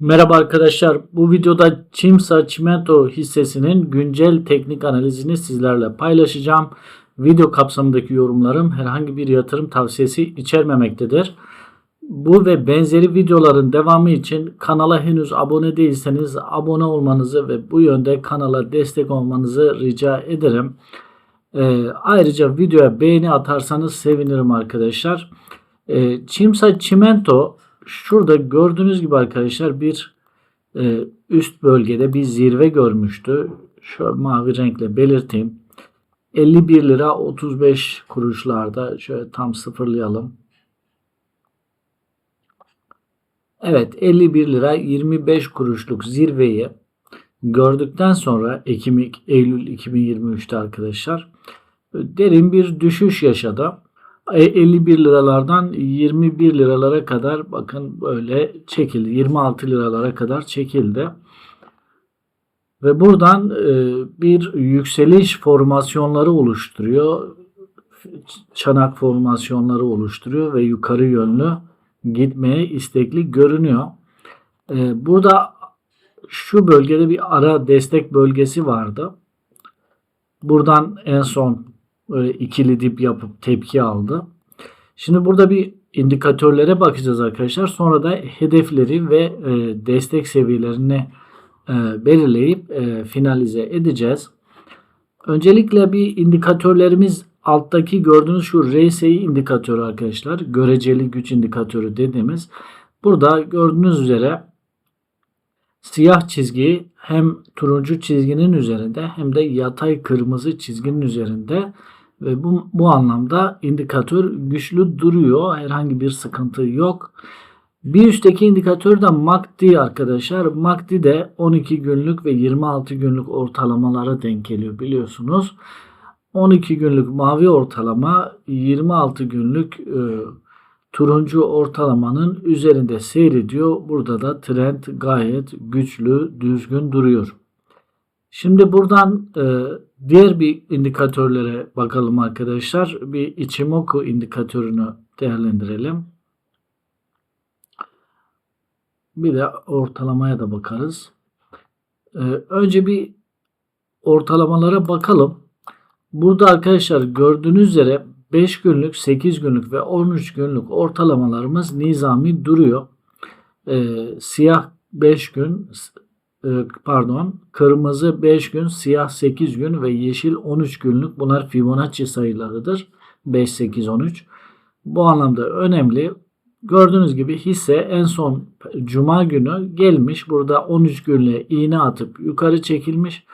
Merhaba arkadaşlar. Bu videoda Çimsa Çimento hissesinin güncel teknik analizini sizlerle paylaşacağım. Video kapsamındaki yorumlarım herhangi bir yatırım tavsiyesi içermemektedir. Bu ve benzeri videoların devamı için kanala henüz abone değilseniz abone olmanızı ve bu yönde kanala destek olmanızı rica ederim. Ee, ayrıca videoya beğeni atarsanız sevinirim arkadaşlar. Ee, Çimsa Çimento şurada gördüğünüz gibi arkadaşlar bir e, üst bölgede bir zirve görmüştü. Şöyle mavi renkle belirteyim. 51 lira 35 kuruşlarda şöyle tam sıfırlayalım. Evet 51 lira 25 kuruşluk zirveyi gördükten sonra Ekim Eylül 2023'te arkadaşlar derin bir düşüş yaşadı. 51 liralardan 21 liralara kadar bakın böyle çekildi. 26 liralara kadar çekildi. Ve buradan e, bir yükseliş formasyonları oluşturuyor. Çanak formasyonları oluşturuyor ve yukarı yönlü gitmeye istekli görünüyor. E, burada şu bölgede bir ara destek bölgesi vardı. Buradan en son böyle ikili dip yapıp tepki aldı. Şimdi burada bir indikatörlere bakacağız arkadaşlar. Sonra da hedefleri ve e, destek seviyelerini e, belirleyip e, finalize edeceğiz. Öncelikle bir indikatörlerimiz alttaki gördüğünüz şu RSI indikatörü arkadaşlar. Göreceli güç indikatörü dediğimiz. Burada gördüğünüz üzere siyah çizgi hem turuncu çizginin üzerinde hem de yatay kırmızı çizginin üzerinde ve bu, bu anlamda indikatör güçlü duruyor. Herhangi bir sıkıntı yok. Bir üstteki indikatör de MACD arkadaşlar. MACD de 12 günlük ve 26 günlük ortalamalara denk geliyor biliyorsunuz. 12 günlük mavi ortalama 26 günlük e, turuncu ortalamanın üzerinde seyrediyor. Burada da trend gayet güçlü, düzgün duruyor. Şimdi buradan e, diğer bir indikatörlere bakalım arkadaşlar. Bir Ichimoku indikatörünü değerlendirelim. Bir de ortalamaya da bakarız. E, önce bir ortalamalara bakalım. Burada arkadaşlar gördüğünüz üzere 5 günlük, 8 günlük ve 13 günlük ortalamalarımız nizami duruyor. E, siyah 5 gün, pardon, kırmızı 5 gün, siyah 8 gün ve yeşil 13 günlük. Bunlar Fibonacci sayılarıdır. 5, 8, 13. Bu anlamda önemli. Gördüğünüz gibi hisse en son cuma günü gelmiş. Burada 13 günle iğne atıp yukarı çekilmiş.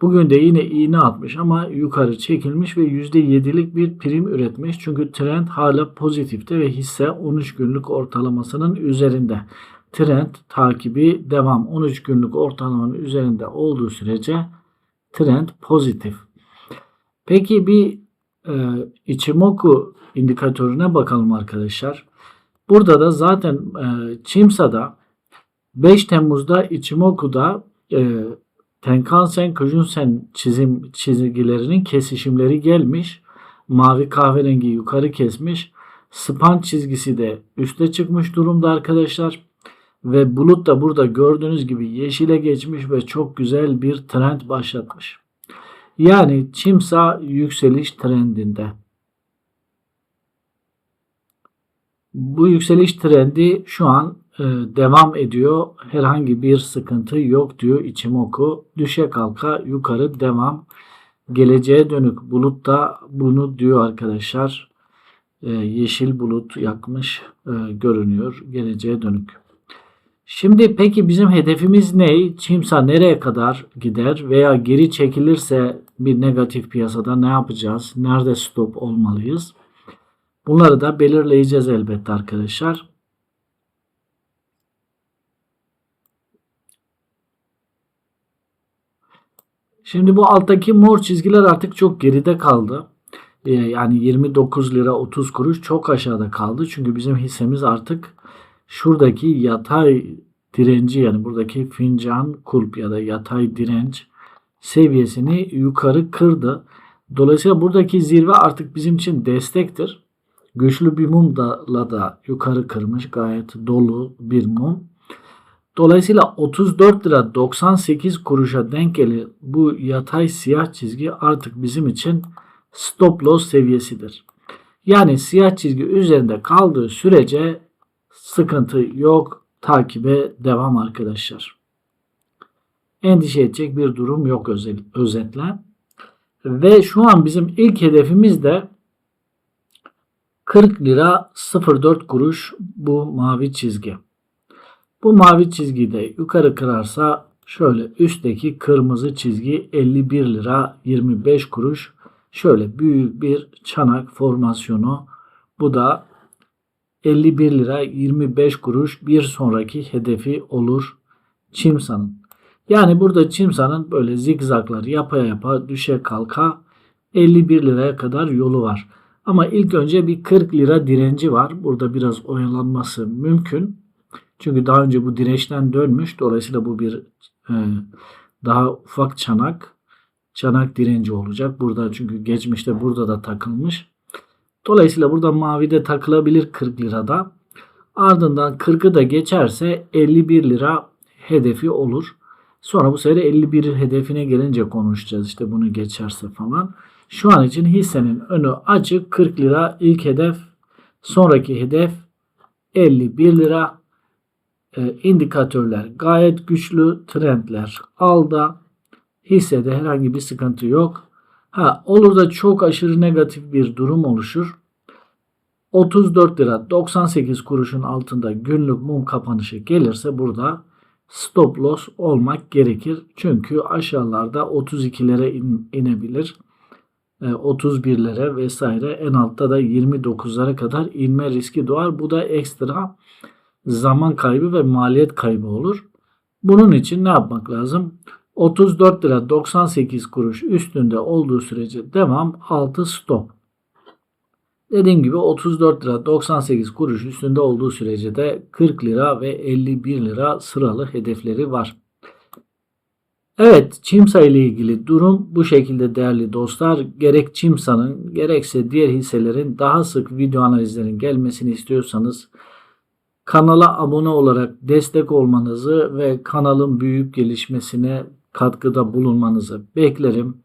Bugün de yine iğne atmış ama yukarı çekilmiş ve %7'lik bir prim üretmiş. Çünkü trend hala pozitifte ve hisse 13 günlük ortalamasının üzerinde. Trend takibi devam. 13 günlük ortalamanın üzerinde olduğu sürece trend pozitif. Peki bir e, Ichimoku indikatörüne bakalım arkadaşlar. Burada da zaten e, Çimsa'da 5 Temmuz'da Ichimoku'da e, Tenkan-sen, Kujun-sen çizim çizgilerinin kesişimleri gelmiş. Mavi kahverengi yukarı kesmiş. Span çizgisi de üste çıkmış durumda arkadaşlar. Ve bulut da burada gördüğünüz gibi yeşile geçmiş ve çok güzel bir trend başlatmış. Yani Çimsa yükseliş trendinde. Bu yükseliş trendi şu an e, devam ediyor. Herhangi bir sıkıntı yok diyor Ichimoku. Düşe kalka yukarı devam. Geleceğe dönük bulut da bunu diyor arkadaşlar. E, yeşil bulut yakmış e, görünüyor geleceğe dönük. Şimdi peki bizim hedefimiz ne? Çimsa nereye kadar gider veya geri çekilirse bir negatif piyasada ne yapacağız? Nerede stop olmalıyız? Bunları da belirleyeceğiz elbette arkadaşlar. Şimdi bu alttaki mor çizgiler artık çok geride kaldı. Ee, yani 29 lira 30 kuruş çok aşağıda kaldı. Çünkü bizim hissemiz artık şuradaki yatay direnci yani buradaki fincan kulp ya da yatay direnç seviyesini yukarı kırdı. Dolayısıyla buradaki zirve artık bizim için destektir. Güçlü bir mumla da yukarı kırmış. Gayet dolu bir mum. Dolayısıyla 34 lira 98 kuruşa denk gelen bu yatay siyah çizgi artık bizim için stop loss seviyesidir. Yani siyah çizgi üzerinde kaldığı sürece sıkıntı yok. Takibe devam arkadaşlar. Endişe edecek bir durum yok özetle. Ve şu an bizim ilk hedefimiz de 40 lira 04 kuruş bu mavi çizgi. Bu mavi çizgiyi de yukarı kırarsa şöyle üstteki kırmızı çizgi 51 lira 25 kuruş. Şöyle büyük bir çanak formasyonu. Bu da 51 lira 25 kuruş bir sonraki hedefi olur Çimsa'nın. Yani burada Çimsa'nın böyle zigzaglar yapa yapa düşe kalka 51 liraya kadar yolu var. Ama ilk önce bir 40 lira direnci var. Burada biraz oyalanması mümkün. Çünkü daha önce bu dirençten dönmüş. Dolayısıyla bu bir e, daha ufak çanak. Çanak direnci olacak. Burada çünkü geçmişte burada da takılmış. Dolayısıyla burada mavide takılabilir 40 lirada. Ardından 40'ı da geçerse 51 lira hedefi olur. Sonra bu sefer 51 hedefine gelince konuşacağız. İşte bunu geçerse falan. Şu an için hissenin önü açık 40 lira ilk hedef. Sonraki hedef 51 lira. E, indikatörler gayet güçlü. Trendler alda. Hissede herhangi bir sıkıntı yok. Ha, olur da çok aşırı negatif bir durum oluşur. 34 lira 98 kuruşun altında günlük mum kapanışı gelirse burada stop loss olmak gerekir. Çünkü aşağılarda 32'lere in, inebilir. 31'lere vesaire en altta da 29'lara kadar inme riski doğar. Bu da ekstra zaman kaybı ve maliyet kaybı olur. Bunun için ne yapmak lazım? 34 lira 98 kuruş üstünde olduğu sürece devam 6 stop. Dediğim gibi 34 lira 98 kuruş üstünde olduğu sürece de 40 lira ve 51 lira sıralı hedefleri var. Evet Çimsa ile ilgili durum bu şekilde değerli dostlar. Gerek Çimsa'nın gerekse diğer hisselerin daha sık video analizlerin gelmesini istiyorsanız kanala abone olarak destek olmanızı ve kanalın büyük gelişmesine katkıda bulunmanızı beklerim.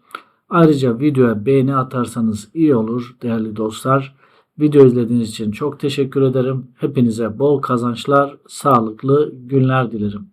Ayrıca videoya beğeni atarsanız iyi olur değerli dostlar. Video izlediğiniz için çok teşekkür ederim. Hepinize bol kazançlar, sağlıklı günler dilerim.